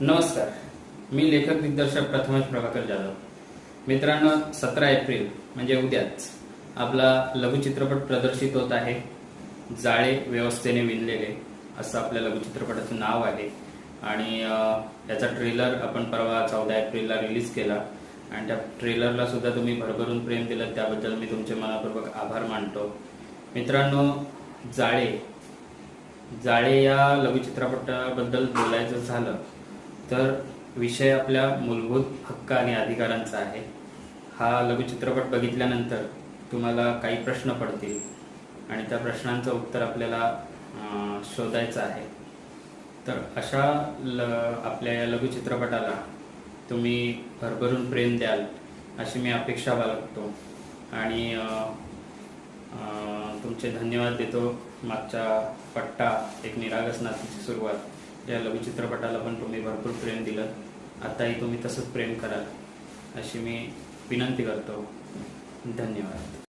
नमस्कार. मी लेखक दिग्दर्शक प्रथमेश प्रभाकर जाधव. मित्रांनो सतरा एप्रिल म्हणजे उद्याच आपला लघुचित्रपट प्रदर्शित होत आहे. जाळे व्यवस्थेने विणलेले असं आपल्या लघुचित्रपटाचं नाव आहे. आणि त्याचा याचा ट्रेलर आपण परवा चौदा एप्रिलला रिलीज केला. आणि त्या ट्रेलरला सुद्धा तुम्ही भरभरून प्रेम दिलं. त्याबद्दल मी तुमचे मनापूर्वक आभार मानतो. मित्रांनो जाळे. जाळे या लघुचित्रपटाबद्दल बोलायचं झालं तर विषय आपल्या मूलभूत हक्क आणि अधिकारांचा आहे. हा लघुचित्रपट बघितल्यानंतर तुम्हाला काही प्रश्न पडतील आणि त्या प्रश्नांचं उत्तर आपल्याला शोधायचं आहे. तर अशा ल आपल्या या लघुचित्रपटाला तुम्ही भरभरून प्रेम द्याल अशी मी अपेक्षा बाळगतो. आणि तुमचे धन्यवाद देतो. मागच्या पट्टा एक निरागस नातीची सुरुवात या लघुचित्रपटाला पण तुम्ही भरपूर प्रेम दिलं. आताही तुम्ही तसंच प्रेम कराल अशी मी विनंती करतो. धन्यवाद.